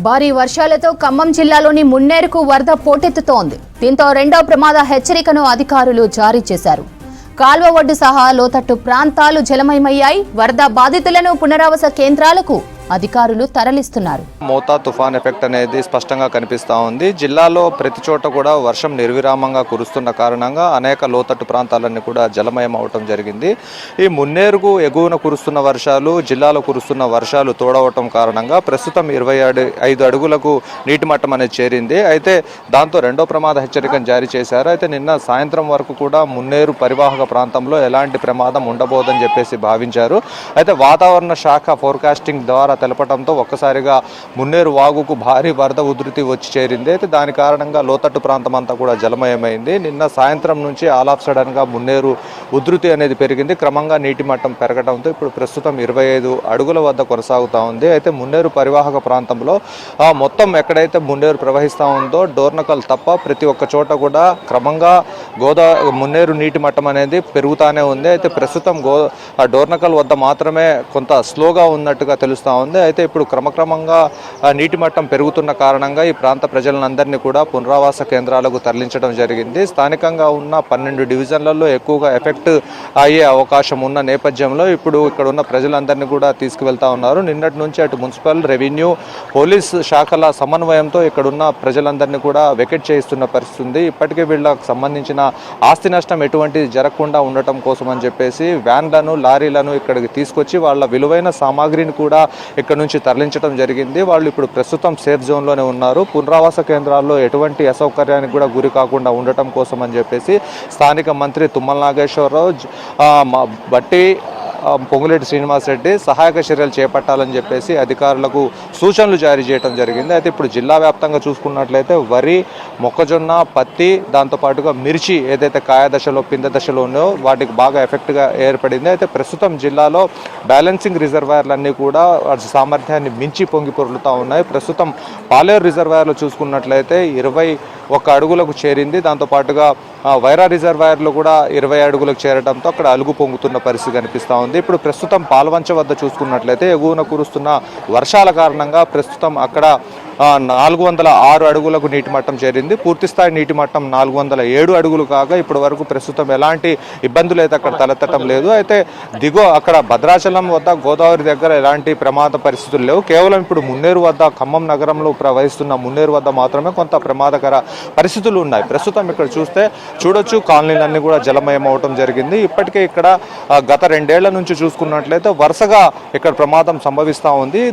భారీ వర్షాలతో ఖమ్మం జిల్లాలోని మున్నేరుకు వరద పోటెత్తుతోంది. దీంతో రెండో ప్రమాద హెచ్చరికను అధికారులు జారీ చేశారు. కాల్వ ఒడ్డు సహా లోతట్టు ప్రాంతాలు జలమయమయ్యాయి. వరద బాధితులను పునరావాస కేంద్రాలకు అధికారులు తరలిస్తున్నారు. మోతా తుఫాన్ ఎఫెక్ట్ అనేది స్పష్టంగా కనిపిస్తూ ఉంది. జిల్లాలో ప్రతి చోట కూడా వర్షం నిర్విరామంగా కురుస్తున్న కారణంగా అనేక లోతట్టు ప్రాంతాలన్నీ కూడా జలమయం అవటం జరిగింది. ఈ మున్నేరుకు ఎగువన కురుస్తున్న వర్షాలు జిల్లాలో కురుస్తున్న వర్షాలు తోడవటం కారణంగా ప్రస్తుతం ఇరవై ఐదు అడుగులకు నీటి మట్టం అనేది చేరింది. అయితే దాంతో రెండో ప్రమాద హెచ్చరికను జారీ చేశారు. అయితే నిన్న సాయంత్రం వరకు కూడా మున్నేరు పరివాహక ప్రాంతంలో ఎలాంటి ప్రమాదం ఉండబోదని చెప్పేసి భావించారు. అయితే వాతావరణ శాఖ ఫోర్కాస్టింగ్ ద్వారా తెలపడంతో ఒక్కసారిగా మున్నేరు వాగుకు భారీ వరద ఉధృతి వచ్చి చేరింది. అయితే దాని కారణంగా లోతట్టు ప్రాంతం అంతా కూడా జలమయమైంది. నిన్న సాయంత్రం నుంచి ఆల్ ఆఫ్ సడన్గా మున్నేరు ఉధృతి అనేది పెరిగింది. క్రమంగా నీటి మట్టం పెరగడంతో ఇప్పుడు ప్రస్తుతం ఇరవై ఐదు అడుగుల వద్ద కొనసాగుతూ ఉంది. అయితే మున్నేరు పరివాహక ప్రాంతంలో ఆ, మొత్తం ఎక్కడైతే మున్నేరు ప్రవహిస్తూ ఉందో డోర్నకల్ తప్ప ప్రతి ఒక్క చోట కూడా క్రమంగా గోదా మున్నేరు నీటి మట్టం అనేది పెరుగుతానే ఉంది. అయితే ప్రస్తుతం గో డోర్నకల్ వద్ద మాత్రమే కొంత స్లోగా ఉన్నట్టుగా తెలుస్తూ ఉంది అయితే ఇప్పుడు క్రమక్రమంగా నీటి మట్టం పెరుగుతున్న కారణంగా ఈ ప్రాంత ప్రజలందరినీ కూడా పునరావాస కేంద్రాలకు తరలించడం జరిగింది. స్థానికంగా ఉన్న పన్నెండు డివిజన్లలో ఎక్కువగా ఎఫెక్ట్ అయ్యే అవకాశం ఉన్న నేపథ్యంలో ఇప్పుడు ఇక్కడ ఉన్న ప్రజలందరినీ కూడా తీసుకువెళ్తా ఉన్నారు. నిన్నటి నుంచి అటు మున్సిపల్ రెవెన్యూ పోలీస్ శాఖల సమన్వయంతో ఇక్కడున్న ప్రజలందరినీ కూడా వెకెట్ చేయిస్తున్న పరిస్థితి ఉంది ఇప్పటికే వీళ్ళకి సంబంధించిన ఆస్తి నష్టం ఎటువంటి జరగకుండా ఉండటం కోసం అని చెప్పేసి వ్యాన్లను లారీలను ఇక్కడికి తీసుకొచ్చి వాళ్ళ విలువైన సామాగ్రిని కూడా ఇక్కడ నుంచి తరలించడం జరిగింది. వాళ్ళు ఇప్పుడు ప్రస్తుతం సేఫ్ జోన్లోనే ఉన్నారు. పునరావాస కేంద్రాల్లో ఎటువంటి అసౌకర్యానికి కూడా గురి కాకుండా ఉండటం కోసం అని చెప్పేసి స్థానిక మంత్రి తుమ్మల నాగేశ్వరరావు మా- బట్టి పొంగులేటి శ్రీనివాసరెడ్డి సహాయక చర్యలు చేపట్టాలని చెప్పేసి అధికారులకు సూచనలు జారీ చేయడం జరిగింది. అయితే ఇప్పుడు జిల్లా వ్యాప్తంగా చూసుకున్నట్లయితే వరి మొక్కజొన్న పత్తి దాంతోపాటుగా మిర్చి ఏదైతే కాయ దశలో పింద దశలో ఉన్నాయో వాటికి బాగా ఎఫెక్ట్గా ఏర్పడింది. అయితే ప్రస్తుతం జిల్లాలో బ్యాలెన్సింగ్ రిజర్వాయర్లన్నీ కూడా వాటి సామర్థ్యాన్ని మించి పొంగి పొరులుతూ ఉన్నాయి. ప్రస్తుతం పాలేరు రిజర్వాయర్లు చూసుకున్నట్లయితే ఇరవై ఒక అడుగులకు చేరింది. దాంతోపాటుగా వైరా రిజర్వాయర్లు కూడా ఇరవై అడుగులకు చేరడంతో అక్కడ అలుగు పొంగుతున్న పరిస్థితి కనిపిస్తూ ఉంది. ఇప్పుడు ప్రస్తుతం పాల్వంచ వద్ద చూసుకున్నట్లయితే ఎగువన కురుస్తున్న వర్షాల కారణంగా ప్రస్తుతం అక్కడ నాలుగు వందల ఆరు అడుగులకు నీటి మట్టం చేరింది. పూర్తిస్థాయి నీటి మట్టం నాలుగు వందల ఏడు అడుగులు కాగా ఇప్పటి వరకు ప్రస్తుతం ఎలాంటి ఇబ్బందులు అయితే అక్కడ తలెత్తటం లేదు. అయితే దిగువ అక్కడ భద్రాచలం వద్ద గోదావరి దగ్గర ఎలాంటి ప్రమాద పరిస్థితులు లేవు. కేవలం ఇప్పుడు మున్నేరు వద్ద ఖమ్మం నగరంలో ప్రవహిస్తున్న మున్నేరు వద్ద మాత్రమే కొంత ప్రమాదకర పరిస్థితులు ఉన్నాయి. ప్రస్తుతం ఇక్కడ చూస్తే చూడొచ్చు కాలనీలన్నీ కూడా జలమయం అవటం జరిగింది. ఇప్పటికే ఇక్కడ గత రెండేళ్ళ నుంచి చూసుకున్నట్లయితే వరుసగా ఇక్కడ ప్రమాదం సంభవిస్తూ ఉంది.